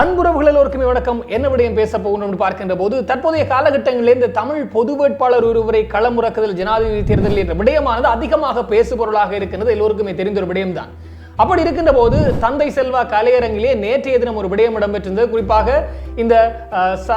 அன்புறவுகள் எல்லோருக்குமே வணக்கம். என்ன விடயம் பேச போகணும்னு பார்க்கின்ற போது தற்போதைய காலகட்டங்களில் இந்த தமிழ் பொது வேட்பாளர் ஒருவரை களமுறக்குதல் ஜனாதிபதி தேர்தல் என்ற விடயமானது அதிகமாக பேசுபொருளாக இருக்கின்றது. எல்லோருக்குமே தெரிந்த ஒரு விடயம்தான். அப்படி இருக்கின்ற போது தந்தை செல்வா கலையரங்கிலே நேற்றைய தினம் ஒரு விடயம் இடம்பெற்றிருந்தது. குறிப்பாக இந்த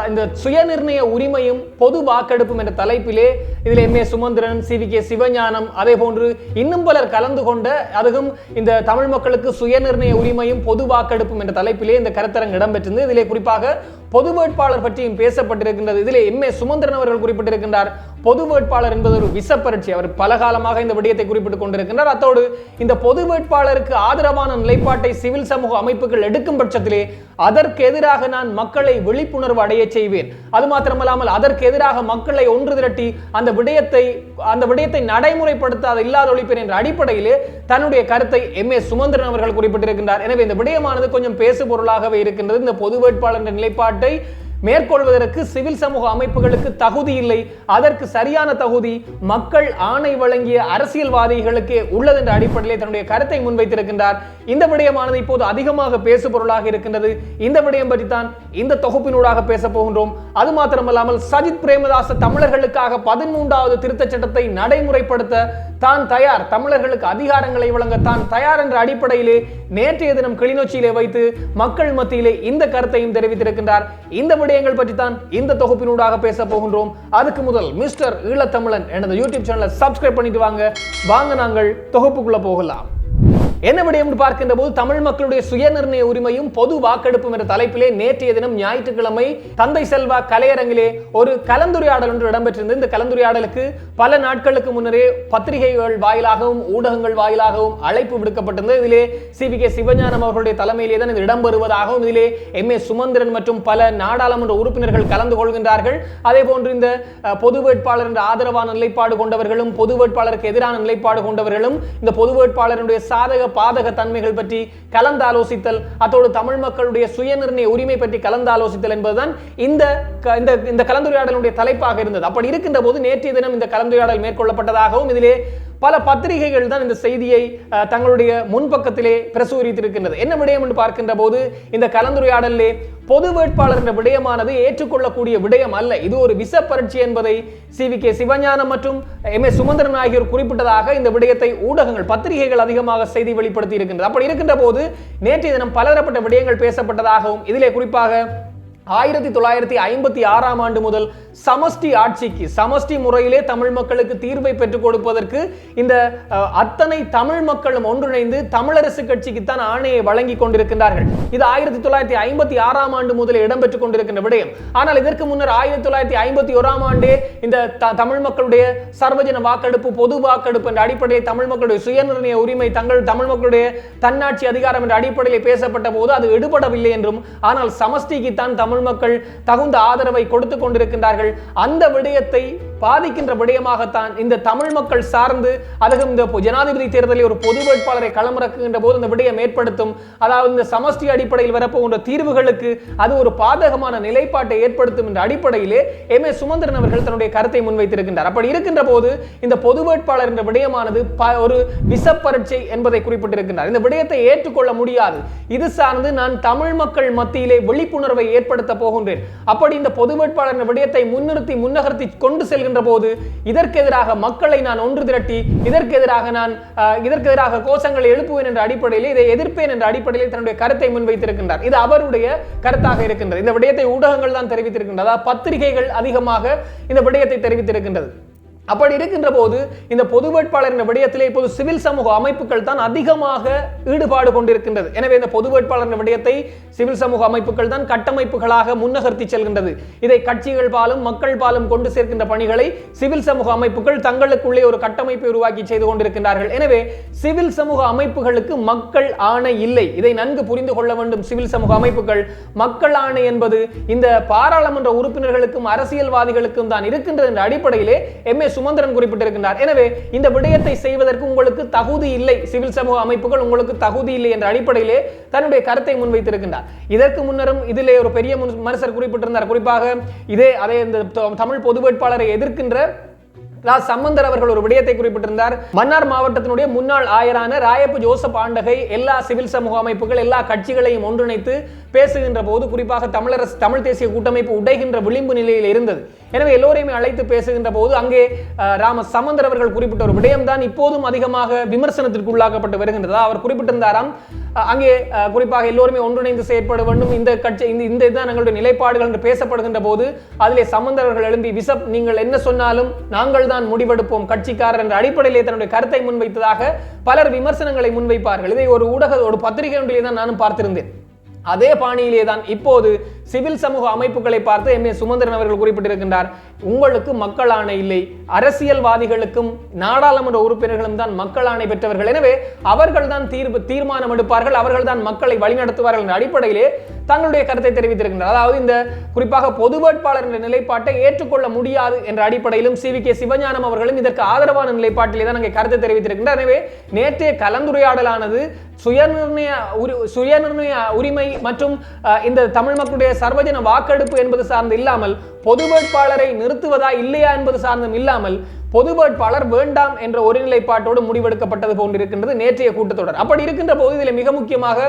இந்த சுயநிர்ணய உரிமையும் பொது வாக்கெடுப்பும் என்ற தலைப்பிலே இதில் M A Sumanthiran C V K Sivagnanam அதே போன்று இன்னும் பலர் கலந்து கொண்ட அதுவும் இந்த தமிழ் மக்களுக்கு சுயநிர்ணய உரிமையும் பொது வாக்கெடுப்பும் என்ற தலைப்பிலே இந்த கருத்தரங்கு இடம்பெற்றிருந்தது. இதிலே குறிப்பாக பொது வேட்பாளர் பற்றியும் பேசப்பட்டிருக்கின்றது. இதிலே எம் ஏ சுமந்திரன் அவர்கள் குறிப்பிட்டிருக்கின்றார். பொது வேட்பாளர் என்பது ஒரு விசப்பரட்சி அவர் பல காலமாக இந்த விடயத்தை குறிப்பிட்டுக் கொண்டிருக்கின்றார். அத்தோடு இந்த பொது வேட்பாளருக்கு ஆதரவான நிலைப்பாட்டை சிவில் சமூக அமைப்புகள் எடுக்கும் பட்சத்திலே அதற்கு எதிராக நான் மக்களை விழிப்புணர்வு அடைய செய்வேன். அது மாத்திரமல்லாமல் அதற்கு எதிராக மக்களை ஒன்று திரட்டி அந்த விடயத்தை அந்த விடயத்தை நடைமுறைப்படுத்தாத இல்லாத ஒழிப்பேன் என்ற அடிப்படையிலே தன்னுடைய கருத்தை எம். ஏ. சுமந்திரன் அவர்கள் குறிப்பிட்டிருக்கின்றார். எனவே இந்த விடயமானது கொஞ்சம் பேசு பொருளாகவே இருக்கின்றது. இந்த பொது வேட்பாளர் என்ற நிலைப்பாட்டை மேற்கொள்வதற்கு சிவில் சமூக அமைப்புகளுக்கு தகுதி இல்லை. அதற்கு சரியான தகுதி மக்கள் ஆணை வழங்கிய அரசியல்வாதிகளுக்கே உள்ளது என்ற அடிப்படையிலே தன்னுடைய கருத்தை முன்வைத்திருக்கின்றார். இந்த விடயமானது இப்போது அதிகமாக பேசு பொருளாக இருக்கின்றது. இந்த விடயம் பற்றி தான் இந்த தொகுப்பினூடாக பேச போகின்றோம். அது மாத்திரமல்லாமல் சஜித் பிரேமதாச தமிழர்களுக்காக பதிமூன்றாவது திருத்தச் சட்டத்தை நடைமுறைப்படுத்த தான் தயார். தமிழர்களுக்கு அதிகாரங்களை வழங்க தான் தயார் என்ற அடிப்படையிலே நேற்றைய தினம் கிளிநொச்சியிலே வைத்து மக்கள் மத்தியிலே இந்த கருத்தையும் தெரிவித்திருக்கின்றார். இந்த விடயங்கள் பற்றி தான் இந்த தொகுப்பினூடாக பேச போகின்றோம். அதுக்கு முதல் மிஸ்டர் ஈழத்தமிழன் எனது யூடியூப் சேனலை சப்ஸ்கிரைப் பண்ணிட்டு வாங்க. வாங்க நாங்கள் தொகுப்புக்குள்ள போகலாம். என்ன விடயம்னு பார்க்கின்ற போது தமிழ் மக்களுடைய சுயநிர்ணய உரிமையும் பொது வாக்கெடுப்பும் என்ற தலைப்பிலே நேற்றைய தினம் ஞாயிற்றுக்கிழமை தந்தை செல்வா கலையரங்கிலே ஒரு கலந்துரையாடல் ஒன்று இடம்பெற்றிருந்தது. இந்த கலந்துரையாடலுக்கு பல நாட்களுக்கு முன்னரே பத்திரிகைகள் வாயிலாகவும் ஊடகங்கள் வாயிலாகவும் அழைப்பு விடுக்கப்பட்டிருந்தது. இதிலே சி வி கே சிவஞானம் அவர்களுடைய தலைமையிலே தான் இது இடம்பெறுவதாகவும் இதிலே எம் ஏ சுமந்திரன் மற்றும் பல நாடாளுமன்ற உறுப்பினர்கள் கலந்து கொள்கின்றார்கள். அதே போன்று இந்த பொது வேட்பாளர் என்ற ஆதரவான நிலைப்பாடு கொண்டவர்களும் பொது வேட்பாளருக்கு எதிரான நிலைப்பாடு கொண்டவர்களும் இந்த பொது வேட்பாளருடைய சாதக பாதக தன்மைகள் பற்றி கலந்தாலோசித்தல் அத்தோடு தமிழ் மக்களுடைய சுயநிர்ணய உரிமை பற்றி கலந்தாலோசித்தல் என்பதுதான் இந்த இந்த இந்த கலந்துரையாடலுடைய தலைப்பாக இருந்தது. அப்படி இருக்கின்ற போது நேற்றைய தினம் இந்த கலந்துரையாடல் மேற்கொள்ளப்பட்டதாகவும் இதிலே பல பத்திரிகைகள் தான் இந்த செய்தியை தங்களுடைய முன்பக்கத்திலே பிரசுரித்திருக்கின்றது. என்ன விடயம் என்று பார்க்கின்ற போது இந்த கலந்துரையாடலே பொது வேட்பாளர் என்ற விடயமானது ஏற்றுக்கொள்ளக்கூடிய விடயம் அல்ல. இது ஒரு விச பரீட்சை என்பதை சி வி கே சிவஞானம் மற்றும் எம் ஏ சுமந்திரன் ஆகியோர் குறிப்பிட்டதாக இந்த விடயத்தை ஊடகங்கள் பத்திரிகைகள் அதிகமாக செய்தி வெளிப்படுத்தி இருக்கின்றது அப்படி இருக்கின்ற போது நேற்றைய தினம் பலதரப்பட்ட விடயங்கள் பேசப்பட்டதாகவும் இதிலே குறிப்பாக ஆயிரத்தி தொள்ளாயிரத்தி ஐம்பத்தி ஆறாம் ஆண்டு முதல் சமஷ்டி ஆட்சிக்கு சமஷ்டி முறையிலே தமிழ் மக்களுக்கு தீர்வை பெற்றுக் கொடுப்பதற்கு இந்த அத்தனை தமிழ் மக்களும் ஒன்றிணைந்து தமிழரசு கட்சிக்கு தான் ஆணையை வழங்கி கொண்டிருக்கின்றார்கள். இது ஆயிரத்தி தொள்ளாயிரத்தி ஐம்பத்தி ஆறாம் ஆண்டு முதல் இடம்பெற்றுக் கொண்டிருக்கின்ற விடயம். ஆனால் இதற்கு முன்னர் ஆயிரத்தி தொள்ளாயிரத்தி ஐம்பத்தி ஓராம் ஆண்டே இந்த த- தமிழ் மக்களுடைய சர்வஜன வாக்கெடுப்பு பொது வாக்கெடுப்பு என்ற அடிப்படையில் தமிழ் மக்களுடைய சுயநிர்ணய உரிமை தங்கள் தமிழ் மக்களுடைய தன்னாட்சி அதிகாரம் என்ற அடிப்படையில் பேசப்பட்ட போது அது எடுபடவில்லை என்றும் ஆனால் சமஷ்டிக்கு தான் தமிழ் மக்கள் தகுந்த ஆதரவை கொடுத்து கொண்டிருக்கின்றார்கள். அந்த விடயத்தை பாதிக்கின்ற விடயமாகத்தான் இந்த தமிழ் மக்கள் சார்ந்து அதுவும் இந்த ஜனாதிபதி தேர்தலில் ஒரு பொது வேட்பாளரை களமிறக்குகின்ற போது இந்த விடயம் ஏற்படுத்தும். அதாவது இந்த சமஷ்டி அடிப்படையில் வரப்போகின்ற தீர்வுகளுக்கு அது ஒரு பாதகமான நிலைப்பாட்டை ஏற்படுத்தும் என்ற அடிப்படையிலே எம். ஏ சுமந்திரன் அவர்கள் தன்னுடைய கருத்தை முன்வைத்திருக்கின்றார். அப்படி இருக்கின்ற போது இந்த பொது வேட்பாளர் என்ற விடயமானது ப- ஒரு விசப்பரட்சை என்பதை குறிப்பிட்டிருக்கின்றார். இந்த விடயத்தை ஏற்றுக்கொள்ள முடியாது. இது சார்ந்து நான் தமிழ் மக்கள் மத்தியிலே விழிப்புணர்வை ஏற்படுத்த போகின்றேன். அப்படி இந்த பொது வேட்பாளர் விடயத்தை முன்னிறுத்தி முன்னகர்த்தி கொண்டு செல்கின்ற போது இதற்கு எதிராக மக்களை நான் ஒன்று திரட்டி இதற்கு எதிராக நான் இதற்கு எதிராக கோஷங்களை எழுப்புவேன் என்ற அடிப்படையில் இதை எதிர்ப்பேன் என்ற அடிப்படையில் தன்னுடைய கருத்தை முன்வைத்திருக்கின்றார். இது அவருடைய கருத்தாக இருக்கின்றது. இந்த விடயத்தை ஊடகங்கள் தான் தெரிவித்திருக்கின்றது. பத்திரிகைகள் அதிகமாக இந்த விடயத்தை தெரிவித்திருக்கின்றது. அப்படி இருக்கின்ற போது இந்த பொது வேட்பாளரின் விடயத்திலே இப்போது சிவில் சமூக அமைப்புகள் தான் அதிகமாக ஈடுபாடு கொண்டிருக்கின்றது. எனவே இந்த பொது வேட்பாளரின் விடயத்தை சிவில் சமூக அமைப்புகள் தான் கட்டமைப்புகளாக முன்னகர்த்தி செல்கின்றது. இதை கட்சிகள் பாலும் மக்கள் பாலும் கொண்டு சேர்க்கின்ற பணிகளை சிவில் சமூக அமைப்புகள் தங்களுக்குள்ளே ஒரு கட்டமைப்பை உருவாக்கி செய்து கொண்டிருக்கின்றார்கள். எனவே சிவில் சமூக அமைப்புகளுக்கு மக்கள் ஆணை இல்லை. இதை நன்கு புரிந்து கொள்ள வேண்டும். சிவில் சமூக அமைப்புகள் மக்கள் ஆணை என்பது இந்த பாராளுமன்ற உறுப்பினர்களுக்கும் அரசியல்வாதிகளுக்கும் தான் இருக்கின்றது என்ற அடிப்படையிலே எம். எஸ் சுமந்திரன் குறிப்பிட்டிருக்கின்றார். எனவே இந்த விடயத்தை செய்வதற்கு உங்களுக்கு தகுதி இல்லை. சிவில் சமூக அமைப்புகள் உங்களுக்கு தகுதி இல்லை என்ற அடிப்படையிலே தன்னுடைய கருத்தை முன்வைத்திருக்கின்றார். இதற்கு முன்னரும் இதிலே ஒரு பெரிய மனுஷர் குறிப்பிட்டிருந்தார். குறிப்பாக இதே அதே இந்த தமிழ் பொது வேட்பாளரை எதிர்க்கின்ற லா சம்பந்தர் அவர்கள் ஒரு விடயத்தை குறிப்பிட்டிருந்தார். மன்னார் மாவட்டத்தினுடைய முன்னாள் ஆயரான ராயப்பு ஜோசப் ஆண்டகை எல்லா சிவில் சமூக அமைப்புகள் எல்லா கட்சிகளையும் ஒன்றிணைத்து பேசுகின்ற போது குறிப்பாக தமிழரசு தமிழ் தேசிய கூட்டமைப்பு உடைகின்ற விளிம்பு நிலையில் இருந்தது. எனவே எல்லோரையுமே அழைத்து பேசுகின்ற போது அங்கே ராம சம்பந்தர் அவர்கள் குறிப்பிட்ட ஒரு விடயம்தான் இப்போதும் அதிகமாக விமர்சனத்திற்கு உள்ளாக்கப்பட்டு வருகின்றது? அவர் குறிப்பிட்டிருந்தாராம் அங்கே குறிப்பாக எல்லோருமே ஒன்றிணைந்து செயற்பட வேண்டும். இந்த கட்சி இந்த இந்த இதுதான் எங்களுடைய நிலைப்பாடுகள் என்று பேசப்படுகின்ற போது அதிலே சம்பந்தர் எழும்பி விசப் நீங்கள் என்ன சொன்னாலும் நாங்கள் தான் முடிவெடுப்போம் கட்சிக்காரர் என்ற அடிப்படையிலே தன்னுடைய கருத்தை முன்வைத்ததாக பலர் விமர்சனங்களை முன்வைப்பார்கள். இதை ஒரு ஊடக ஒரு பத்திரிகை ஒன்றிலே தான் நானும் பார்த்திருந்தேன். அதே பாணியிலே தான் இப்போது சிவில் சமூக அமைப்புகளை பார்த்து எம் ஏ சுமந்திரன் அவர்கள் குறிப்பிட்டிருக்கின்றார் உங்களுக்கு மக்கள் ஆணை இல்லை. அரசியல்வாதிகளுக்கும் நாடாளுமன்ற உறுப்பினர்களும் தான் மக்கள் ஆணை பெற்றவர்கள். எனவே அவர்கள் தான் தீர்ப்பு தீர்மானம் எடுப்பார்கள் அவர்கள் தான் மக்களை வழிநடத்துவார்கள் என்ற அடிப்படையிலே தங்களுடைய கருத்தை தெரிவித்திருக்கின்றனர். அதாவது இந்த குறிப்பாக பொது வேட்பாளர் என்ற நிலைப்பாட்டை ஏற்றுக்கொள்ள முடியாது என்ற அடிப்படையிலும் சி வி கே சிவஞானம் அவர்களும் இதற்கு ஆதரவான நிலைப்பாட்டிலே தான் அங்கே கருத்தை தெரிவித்திருக்கின்றனர். எனவே நேற்றைய கலந்துரையாடலானது சுயநிர்ணய உரி- சுயநிர்ணய உரிமை மற்றும் இந்த தமிழ் மக்களுடைய சர்வஜன வாக்கெடுப்பு என்பது சார்ந்து இல்லாமல் பொது வேட்பாளரை நிறுத்துவதா இல்லையா என்பது சார்ந்தும் இல்லாமல் பொது வேட்பாளர் வேண்டாம் என்ற ஒரு நிலைப்பாட்டோடு முடிவெடுக்கப்பட்டது போன்றிருக்கின்றது நேற்றைய கூட்டத்தொடர். அப்படி இருக்கின்ற போது இதில் மிக முக்கியமாக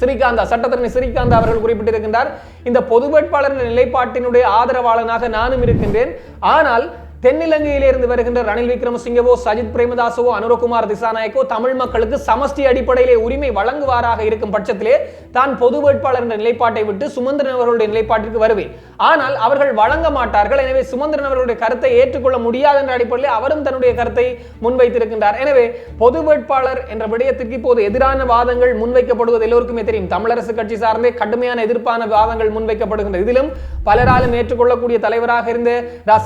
ஸ்ரீகாந்தா சட்டத்தரணி ஸ்ரீகாந்தா அவர்கள் குறிப்பிட்டிருக்கின்றார். இந்த பொது வேட்பாளர் நிலைப்பாட்டினுடைய ஆதரவாளனாக நானும் இருக்கின்றேன். ஆனால் தென்னிலங்கையிலிருந்து வருகின்ற ரணில் விக்ரமசிங்கவோ சஜித் பிரேமதாசவோ அனுரகுமார் திசாநாயக்கோ தமிழ் மக்களுக்கு சமஷ்டி அடிப்படையிலே உரிமை வழங்குவாராக இருக்கும் பட்சத்திலே தான் பொது வேட்பாளர் என்ற நிலைப்பாட்டை விட்டு சுமந்திரன் அவர்களுடைய நிலைப்பாட்டிற்கு வருவேன். ஆனால் அவர்கள் வழங்க மாட்டார்கள். எனவே சுமந்திரன் அவர்களுடைய கருத்தை ஏற்றுக்கொள்ள முடியாது என்ற அடிப்படையில் அவரும் தன்னுடைய கருத்தை முன்வைத்திருக்கின்றார். எனவே பொது வேட்பாளர் என்ற விடயத்திற்கு இப்போது எதிரான வாதங்கள் முன்வைக்கப்படுவது எல்லோருக்குமே தெரியும். தமிழரசு கட்சி சார்ந்தே கடுமையான எதிர்ப்பான வாதங்கள் முன்வைக்கப்படுகின்றன. இதிலும் பலராலும் ஏற்றுக்கொள்ளக்கூடிய தலைவராக இருந்த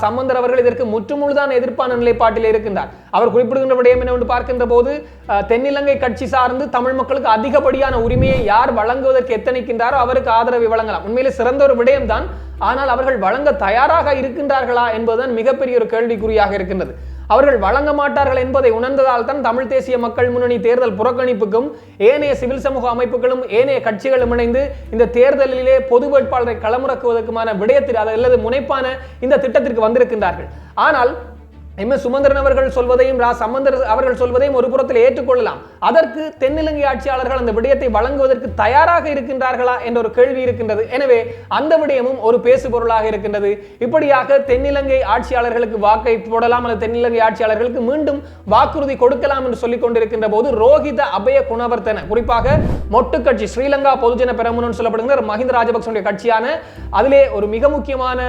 சம்பந்தர் அவர்கள் இதற்கு முற்றுமுழுதான எதிர்ப்பான நிலைப்பாட்டில் இருக்கின்றார். அவர் குறிப்பிடுகின்ற விடயம் என்னவென்று பார்க்கின்ற போது தென்னிலங்கை கட்சி சார்ந்து தமிழ் மக்களுக்கு அதிகப்படியான உரிமையை யார் வழங்குவதற்கு எத்தனைக்கின்றாரோ அவருக்கு ஆதரவை வழங்கலாம். உண்மையிலே சிறந்த ஒரு விடயம்தான். ஆனால் அவர்கள் வழங்க தயாராக இருக்கின்றார்களா என்பதுதான் மிகப்பெரிய ஒரு கேள்விக்குறியாக இருக்கின்றது. அவர்கள் வழங்க மாட்டார்கள் என்பதை உணர்ந்ததால் தான் தமிழ் தேசிய மக்கள் முன்னணி தேர்தல் புறக்கணிப்புக்கும் ஏனைய சிவில் சமூக அமைப்புகளும் ஏனைய கட்சிகளும் இணைந்து இந்த தேர்தலிலே பொது வேட்பாளரை களமிறக்குவதற்குமான விடயத்தில் அல்லது முனைப்பான இந்த திட்டத்திற்கு வந்திருக்கின்றார்கள். ஆனால் எம். எஸ். சுமந்திரன் அவர்கள் சொல்வதையும் ரா. சம்பந்தர் அவர்கள் சொல்வதையும் ஒரு புறத்தில் ஏற்றுக்கொள்ளலாம். அதற்கு தென்னிலங்கை ஆட்சியாளர்கள் அந்த விடயத்தை வழங்குவதற்கு தயாராக இருக்கின்றார்களா என்ற ஒரு கேள்வி இருக்கின்றது. எனவே அந்த விடயமும் ஒரு பேசு பொருளாக இருக்கின்றது. இப்படியாக தென்னிலங்கை ஆட்சியாளர்களுக்கு வாக்கை போடலாம் அல்லது தென்னிலங்கை ஆட்சியாளர்களுக்கு மீண்டும் வாக்குறுதி கொடுக்கலாம் என்று சொல்லிக் கொண்டிருக்கின்ற போது ரோஹித அபய குணவர்த்தன குறிப்பாக மொட்டு கட்சி ஸ்ரீலங்கா பொதுஜன பெரமுனு சொல்லப்படுகிற மஹிந்த ராஜபக்சனுடைய கட்சியான அதிலே ஒரு மிக முக்கியமான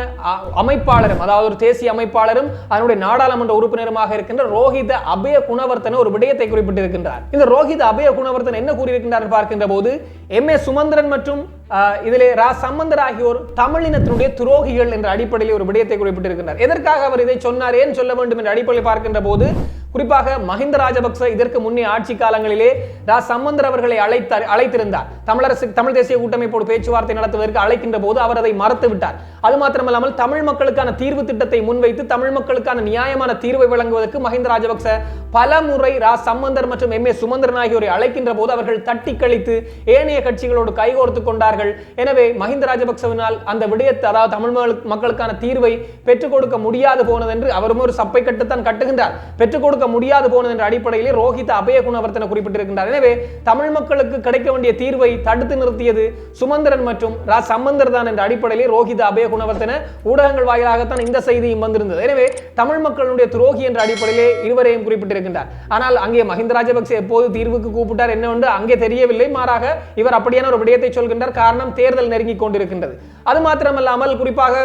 அமைப்பாளரும் அதாவது ஒரு தேசிய அமைப்பாளரும் அதனுடைய நாடாளுமன்ற உறுப்பினருமாக இருக்கின்ற ரோஹித அபய குணவர்த்தன ஒரு விடயத்தை குறிப்பிட்டிருக்கின்றார். இந்த ரோஹித அபய குணவர்த்தன் என்ன கூறியிருக்கின்றார் என்று பார்க்கின்ற போது எம். ஏ. சுமந்திரன் மற்றும் ஆஹ், இதிலே ரா. சம்பந்தர் ஆகியோர் தமிழினத்தினுடைய துரோகிகள் என்ற அடிப்படையில் ஒரு விடயத்தை குறிப்பிட்டிருக்கின்றார். எதற்காக அவர் இதை சொன்னார் ஏன் சொல்ல வேண்டும் என்ற அடிப்படையில் பார்க்கின்ற போது குறிப்பாக மஹிந்த ராஜபக்ச இதற்கு முன்னே ஆட்சி காலங்களிலே ரா சம்பந்தர் அவர்களை அழைத்தார் அழைத்திருந்தார். தமிழரசு தமிழ் தேசிய கூட்டமைப்போடு பேச்சுவார்த்தை நடத்துவதற்கு அழைக்கின்ற போது அவர் அதை மறுத்து விட்டார். அது மாத்திரமல்லாமல் தமிழ் மக்களுக்கான தீர்வு திட்டத்தை முன்வைத்து தமிழ் மக்களுக்கான நியாயமான தீர்வை வழங்குவதற்கு மஹிந்த ராஜபக்ச பல முறை ரா சம்பந்தர் மற்றும் எம் ஏ சுமந்திரன் ஆகியோரை அழைக்கின்ற போது அவர்கள் தட்டி கழித்து ஏனைய கட்சிகளோடு கைகோர்த்து கொண்டார்கள். எனவே மஹிந்த ராஜபக்சவினால் அந்த விடயத்தை அதாவது தமிழ் மக்களுக்கான தீர்வை பெற்றுக் கொடுக்க முடியாது போனது என்று அவரும் ஒரு சப்பை கட்டுத்தான் கட்டுகின்றார். பெற்றுக் கொடுக்க கொடுக்க முடியாது போனது என்ற அடிப்படையிலே ரோஹித் அபய குணவர்த்தனை குறிப்பிட்டிருக்கின்றார். எனவே தமிழ் மக்களுக்கு கிடைக்க வேண்டிய தீர்வை தடுத்து நிறுத்தியது சுமந்திரன் மற்றும் ரா சம்பந்தர் தான் என்ற அடிப்படையிலே ரோஹித் அபய குணவர்த்தன ஊடகங்கள் வாயிலாகத்தான் இந்த செய்தியும் வந்திருந்தது. எனவே தமிழ் மக்களுடைய துரோகி என்ற அடிப்படையிலே இருவரையும் குறிப்பிட்டிருக்கின்றார். ஆனால் அங்கே மஹிந்த ராஜபக்சே எப்போது தீர்வுக்கு கூப்பிட்டார் என்னவென்று அங்கே தெரியவில்லை. மாறாக இவர் அப்படியான ஒரு விடயத்தை சொல்கின்றார். காரணம் தேர்தல் நெருங்கிக் கொண்டிருக்கின்றது. அது மாத்திரமல்லாமல் குறிப்பாக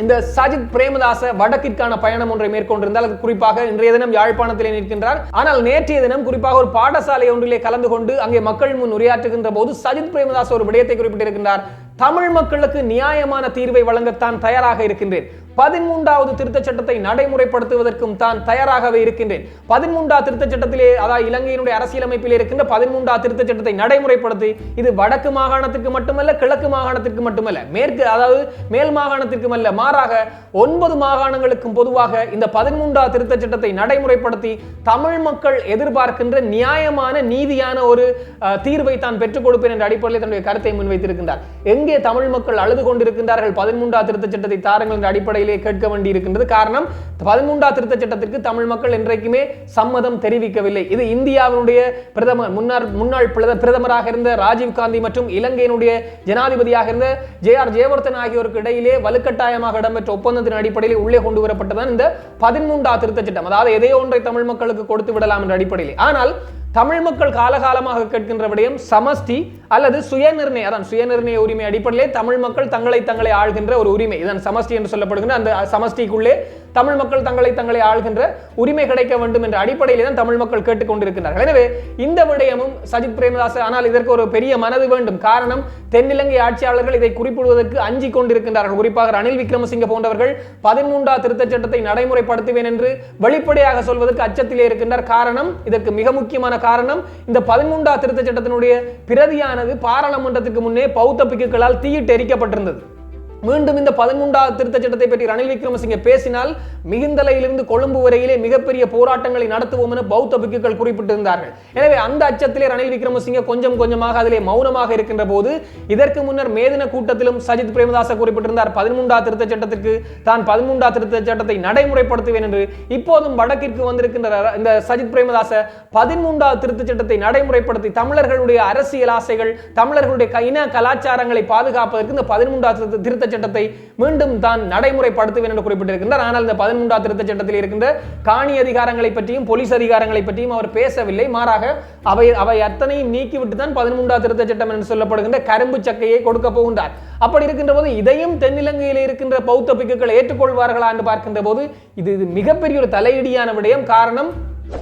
இந்த சஜித் பிரேமதாச வடக்கிற்கான பயணம் ஒன்றை மேற்கொண்டிருந்தால் அது குறிப்பாக இன்றைய தினம் யாழ்ப்பாணத்திலே நிற்கின்றார். ஆனால் நேற்றைய தினம் குறிப்பாக ஒரு பாடசாலை ஒன்றிலே கலந்து கொண்டு அங்கே மக்கள் முன் உரையாற்றுகின்ற போது சஜித் பிரேமதாஸ் ஒரு விடயத்தை குறிப்பிட்டிருக்கின்றார். தமிழ் மக்களுக்கு நியாயமான தீர்வை வழங்கத்தான் தயாராக இருக்கின்றேன். பதிமூன்றாவது திருத்தச் சட்டத்தை நடைமுறைப்படுத்துவதற்கும் தான் தயாராகவே இருக்கின்றேன். பதிமூன்றாவது திருத்தச் சட்டத்திலே அதாவது இலங்கையினுடைய அரசியலமைப்பில் இருக்கின்ற பதிமூன்றாவது திருத்தச் சட்டத்தை நடைமுறைப்படுத்தி இது வடக்கு மாகாணத்திற்கு மட்டுமல்ல கிழக்கு மாகாணத்திற்கு மட்டுமல்ல மேற்கு அதாவது மேல் மாகாணத்திற்கும் அல்ல மாறாக ஒன்பது மாகாணங்களுக்கும் பொதுவாக இந்த பதிமூன்றாவது திருத்தச் சட்டத்தை நடைமுறைப்படுத்தி தமிழ் மக்கள் எதிர்பார்க்கின்ற நியாயமான நீதியான ஒரு தீர்வை தான் பெற்றுக் கொடுப்பேன் என்ற அடிப்படையில் தன்னுடைய கருத்தை முன்வைத்திருக்கின்றார். எங்கே தமிழ் மக்கள் அழுது கொண்டிருக்கின்றார்கள் பதிமூன்றாவது திருத்தச் சட்டத்தை தாருங்கள் என்ற அடிப்படையில் அடிப்படையிலே கேட்க வேண்டி இருக்கின்றது காரணம் பதிமூன்றாம் திருத்த சட்டத்திற்கு தமிழ் மக்கள் என்றைக்குமே சம்மதம் தெரிவிக்கவில்லை. இது இந்தியாவினுடைய பிரதமர் முன்னாள் முன்னாள் பிரதமராக இருந்த ராஜீவ் காந்தி மற்றும் இலங்கையினுடைய ஜனாதிபதியாக இருந்த ஜே ஆர் ஜெயவர்தன் ஆகியோருக்கு இடையிலே வலுக்கட்டாயமாக இடம்பெற்ற ஒப்பந்தத்தின் அடிப்படையில் உள்ளே கொண்டு வரப்பட்டதான் இந்த பதிமூன்றாம் திருத்த சட்டம். அதாவது எதையோ ஒன்றை தமிழ் மக்களுக்கு கொடுத்து விடலாம் என்ற அடிப்படையில். ஆனால் தமிழ் மக்கள் காலகாலமாக கேட்கின்ற விடயம் சமஸ்தி அல்லது சுயநிர்ணய அதான் சுயநிர்ணய உரிமை அடிப்படையிலே தமிழ் மக்கள் தங்களை தங்களை ஆள்கின்ற ஒரு உரிமை. இதன் சமஷ்டி என்று சொல்லப்படுகின்ற அந்த சமஷ்டிக்குள்ளே தமிழ் மக்கள் தங்களை தங்களை ஆள்கின்ற உரிமை கிடைக்க வேண்டும் என்ற அடிப்படையிலே தான் தமிழ் மக்கள் கேட்டுக்கொண்டிருக்கிறார்கள் எனவே இந்த விடயமும் சஜித் பிரேமதாஸ் ஆனால் இதற்கு ஒரு பெரிய மனது வேண்டும். காரணம் தென்னிலங்கை ஆட்சியாளர்கள் இதை குறிப்பிடுவதற்கு அஞ்சி கொண்டிருக்கின்றார்கள். குறிப்பாக ரணில் விக்ரமசிங்க போன்றவர்கள் பதிமூன்றாம் திருத்தச் சட்டத்தை நடைமுறைப்படுத்துவேன் என்று வெளிப்படையாக சொல்வதற்கு அச்சத்திலே இருக்கின்றார். காரணம் இதற்கு மிக முக்கியமான காரணம் இந்த பதிமூன்றாம் திருத்தச் சட்டத்தினுடைய பிரதியான ஆனது பாராளுமன்றத்துக்கு முன்னே பௌத்த பிக்குகளால் தீயிட்டு எரிக்கப்பட்டிருந்தது. மீண்டும் இந்த பதிமூன்றாவது திருத்தச் சட்டத்தை பற்றி ரணில் விக்ரமசிங்கே பேசினால் மிகுந்தலையிலிருந்து கொழும்பு வரையிலே மிகப்பெரிய போராட்டங்களை நடத்துவோம் என பௌத்த பிக்குகள் குறிப்பிட்டிருந்தார்கள். எனவே அந்த அச்சத்திலே ரணில் விக்ரமசிங்கே கொஞ்சம் கொஞ்சமாக அதிலே மௌனமாக இருக்கின்ற போது இதற்கு முன்னர் மேதின கூட்டத்திலும் சஜித் பிரேமதாச குறிப்பிட்டிருந்தார் பதிமூன்றாவது திருத்தச் சட்டத்திற்கு தான் பதிமூன்றாவது திருத்தச் சட்டத்தை நடைமுறைப்படுத்துவேன் என்று. இப்போதும் வடக்கிற்கு வந்திருக்கின்ற இந்த சஜித் பிரேமதாச பதிமூன்றாவது திருத்தச் சட்டத்தை நடைமுறைப்படுத்தி தமிழர்களுடைய அரசியல் ஆசைகள் தமிழர்களுடைய இன கலாச்சாரங்களை பாதுகாப்பதற்கு இந்த பதிமூன்றாவது திருத்த- திருத்தச் சட்டத்தை மீண்டும் தான் நடைமுறைப்படுத்துவேன் என்று குறிப்பிட்டிருக்கின்றார். ஆனால் இந்த பதிமூன்றாம் திருத்தச் சட்டத்தில் இருக்கின்ற காணி அதிகாரங்களை பற்றியும் போலீஸ் அதிகாரங்களை பற்றியும் அவர் பேசவில்லை. மாறாக அவை அவை அத்தனையும் நீக்கிவிட்டு தான் பதிமூன்றாம் திருத்தச் சட்டம் என்று சொல்லப்படுகின்ற கரும்பு சக்கையை கொடுக்க போகின்றார். அப்படி இருக்கின்ற போது இதையும் தென்னிலங்கையில் இருக்கின்ற பௌத்த பிக்குகள் ஏற்றுக்கொள்வார்களா என்று பார்க்கின்ற போது இது மிகப்பெரிய ஒரு தலையீடியான விடயம். காரணம்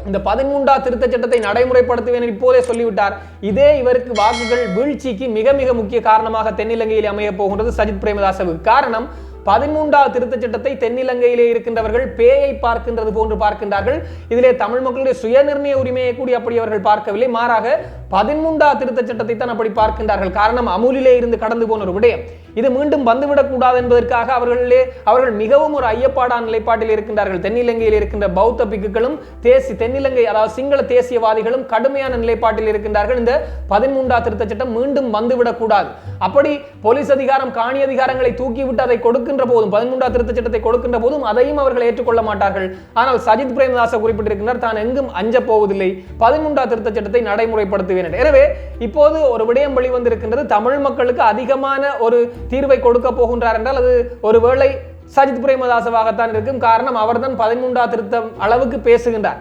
இந்த பதிமூன்றா திருத்தச் சட்டத்தை நடைமுறைப்படுத்துவேன் இப்போதே சொல்லிவிட்டார். இதே இவருக்கு வாக்குகள் வீழ்ச்சிக்கு மிக மிக முக்கிய காரணமாக தென்னிலங்கையில் அமைய போகின்றது சஜித் பிரேமதாசவுக்கு காரணம் பதிமூன்றாவது திருத்தச் சட்டத்தை தென்னிலங்கையிலே இருக்கின்றவர்கள் பேயை பார்க்கின்றது போன்று பார்க்கின்றார்கள். இதிலே தமிழ் மக்களுடைய சுயநிர்ணய உரிமையை கூடி அப்படி அவர்கள் பார்க்கவில்லை. மாறாக பதிமூன்றாவது திருத்தச் சட்டத்தை தான் அப்படி பார்க்கின்றார்கள். காரணம் அமுலிலே இருந்து கடந்து போன ஒரு விடயம். இது மீண்டும் வந்துவிடக்கூடாது என்பதற்காக அவர்களே அவர்கள் மிகவும் ஒரு ஐயப்பாடான நிலைப்பாட்டில் இருக்கின்றார்கள். தென்னிலங்கையில் இருக்கின்ற பௌத்த பிக்குகளும் தேசி தென்னிலங்கை அதாவது சிங்கள தேசியவாதிகளும் கடுமையான நிலைப்பாட்டில் இருக்கின்றார்கள். இந்த பதிமூன்றாம் திருத்த சட்டம் மீண்டும் வந்துவிடக்கூடாது. அப்படி போலீஸ் அதிகாரம் காணி அதிகாரங்களை தூக்கிவிட்டு அதை கொடுக்கின்ற போதும் பதிமூன்றாம் திருத்த சட்டத்தை கொடுக்கின்ற போதும் அதையும் அவர்கள் ஏற்றுக்கொள்ள மாட்டார்கள். ஆனால் சஜித் பிரேமதாச குறிப்பிட்டிருக்கின்றார் தான் எங்கும் அஞ்ச போவதில்லை. பதிமூன்றாம் திருத்த சட்டத்தை நடைமுறைப்படுத்துவேன் எனவே இப்போது ஒரு விடயம் வெளிவந்திருக்கின்றது. தமிழ் மக்களுக்கு அதிகமான ஒரு தீர்வை கொடுக்க போகின்றார் என்றால் அது ஒருவேளை சஜித் பிரேமதாசவாகத்தான் இருக்கும். காரணம் அவர்தான் பதிமூன்றாம் திருத்தம் அளவுக்கு பேசுகின்றார்.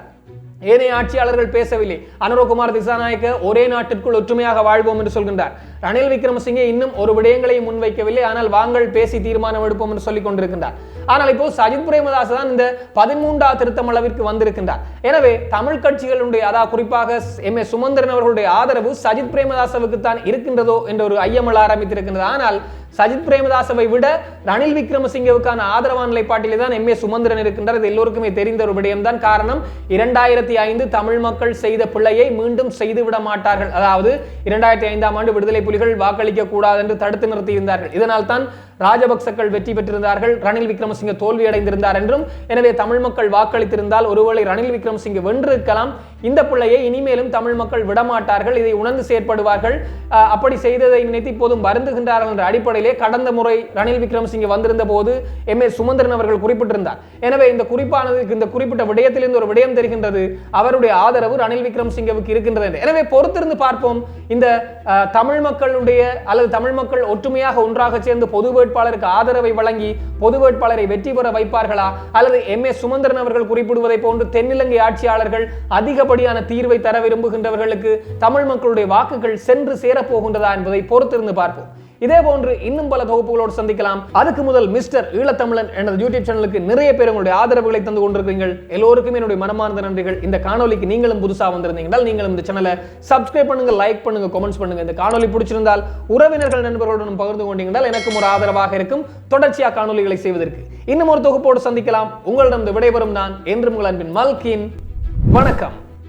ஏனைய ஆட்சியாளர்கள் பேசவில்லை. அனுரகுமார் திசாநாயக்க ஒரே நாட்டிற்குள் ஒற்றுமையாக வாழ்வோம் என்று சொல்கின்றார். ரணில் விக்ரமசிங்கே இன்னும் ஒரு விடயங்களையும் முன்வைக்கவில்லை. ஆனால் வாங்கள் பேசி தீர்மானம் எடுப்போம் என்று சொல்லிக் கொண்டிருக்கின்றார். ஆனால் இப்போ சஜித் பிரேமதாஸ் தான் இந்த பதிமூன்றாவது திருத்தம் அளவிற்கு வந்திருக்கின்றார். எனவே தமிழ் கட்சிகளுடைய அதாவது குறிப்பாக எம் ஏ சுமந்திரன் அவர்களுடைய ஆதரவு சஜித் பிரேமதாசவுக்கு தான் இருக்கின்றதோ என்ற ஒரு ஐயமல் ஆரம்பித்திருக்கின்றது. ஆனால் சஜித் பிரேமதாசவை விட ரணில் விக்ரமசிங்கவுக்கான ஆதரவான நிலைப்பாட்டிலே தான் எம் ஏ சுமந்திரன் இருக்கின்றார். இது எல்லோருக்குமே தெரிந்த ஒரு விடயம்தான். காரணம் இரண்டாயிரத்தி ஐந்து தமிழ் மக்கள் செய்த பிள்ளையை மீண்டும் செய்து விட மாட்டார்கள். அதாவது இரண்டாயிரத்தி ஐந்தாம் ஆண்டு விடுதலை புலிகள் வாக்களிக்க கூடாது என்று தடுத்து நிறுத்தியிருந்தார்கள். இதனால் தான் ராஜபக்சக்கள் வெற்றி பெற்றிருந்தார்கள். ரணில் விக்ரமசிங்க தோல்வி அடைந்திருந்தார் என்றும் எனவே தமிழ் மக்கள் வாக்களித்திருந்தால் ஒருவேளை ரணில் விக்ரமசிங்க வென்றிருக்கலாம். இந்த பிள்ளையை இனிமேலும் தமிழ் மக்கள் விடமாட்டார்கள் இதை உணர்ந்து செயற்படுவார்கள். அப்படி செய்ததை நினைத்து இப்போதும் வருந்துகின்றார்கள் என்ற அடிப்படையிலே கடந்த முறை ரணில் விக்ரமசிங்க வந்திருந்த போது எம். ஏ. சுமந்திரன் அவர்கள் குறிப்பிட்டிருந்தார். எனவே இந்த குறிப்பானது இந்த குறிப்பிட்ட விடயத்திலிருந்து ஒரு விடயம் தெரிகின்றது. அவருடைய ஆதரவு ரணில் விக்ரமசிங்கவுக்கு இருக்கின்றது எனவே பொறுத்திருந்து பார்ப்போம். இந்த அஹ், தமிழ் மக்களுடைய அல்லது தமிழ் மக்கள் ஒற்றுமையாக ஒன்றாக சேர்ந்து பொது வேட்பாளருக்கு ஆதரவை வழங்கி பொது வேட்பாளரை வெற்றி பெற வைப்பார்களா? அல்லது எம். ஏ. சுமந்திரன் அவர்கள் குறிப்பிடுவதை போன்று தென்னிலங்கை ஆட்சியாளர்கள் அதிகப்படியான தீர்வை தர விரும்புகின்றவர்களுக்கு தமிழ் மக்களுடைய வாக்குகள் சென்று சேரப்போகின்றதா என்பதை பொறுத்திருந்து பார்ப்போம். இதே போன்று இன்னும் பல தொகுப்புகளோடு சந்திக்கலாம். அதுக்கு முதல் மிஸ்டர் ஈழத்தமிழன் எனது யூடியூப் சேனலுக்கு நிறைய பேர் உங்களுடைய ஆதரவுகளை தந்து கொண்டிருக்கிறீர்கள். எல்லோருக்கும் என்னுடைய மனமார்ந்த நன்றிகள். இந்த காணொலிக்கு நீங்களும் புதுசாக வந்திருந்தீங்கன்னா நீங்களும் இந்த சேனலை சப்ஸ்கிரைப் பண்ணுங்க லைக் பண்ணுங்க கமெண்ட்ஸ் பண்ணுங்க. இந்த காணொலி பிடிச்சிருந்தால் உறவினர்கள் நண்பர்களுடன் பகிர்ந்து கொண்டீங்கனால் எனக்கும் ஒரு ஆதரவாக இருக்கும். தொடர்ச்சியாக காணொலிகளை செய்வதற்கு இன்னும் ஒரு தொகுப்போடு சந்திக்கலாம். உங்களிடம் விடைபெறும் நான் என்றும் உங்கள் அன்பின் மல்கின். வணக்கம்.